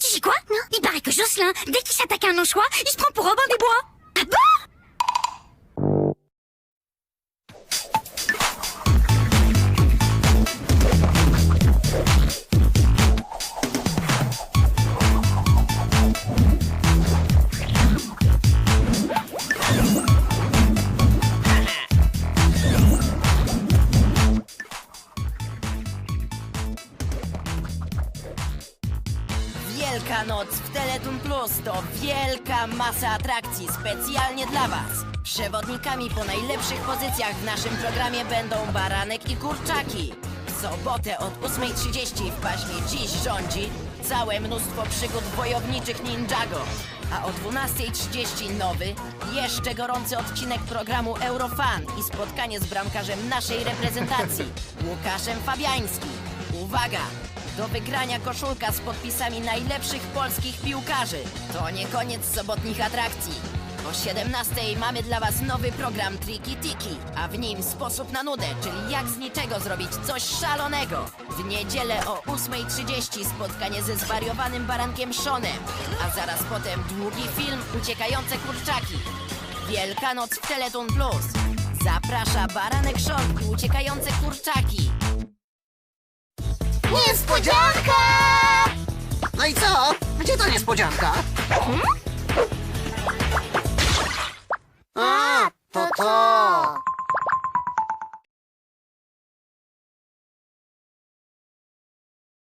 Tu sais quoi? Non? Il paraît que Jocelyn, dès qu'il s'attaque à un anchois, il se prend pour Robin des Bois. Ah bon? Wielka noc w Teleton Plus to wielka masa atrakcji specjalnie dla Was. Przewodnikami po najlepszych pozycjach w naszym programie będą baranek i kurczaki. W sobotę od 8.30 w paśmie Dziś rządzi całe mnóstwo przygód wojowniczych Ninjago. A o 12.30 nowy, jeszcze gorący odcinek programu Eurofan i spotkanie z bramkarzem naszej reprezentacji, Łukaszem Fabiańskim. Uwaga! Do wygrania koszulka z podpisami najlepszych polskich piłkarzy. To nie koniec sobotnich atrakcji. O 17 mamy dla Was nowy program Triki Tiki, a w nim sposób na nudę, czyli jak z niczego zrobić coś szalonego. W niedzielę o 8.30 spotkanie ze zwariowanym barankiem Seanem, a zaraz potem długi film Uciekające kurczaki. Wielkanoc w Teleton Plus. Zaprasza Baranek Sean i Uciekające kurczaki. Niespodzianka! No i co? Gdzie ta niespodzianka? A,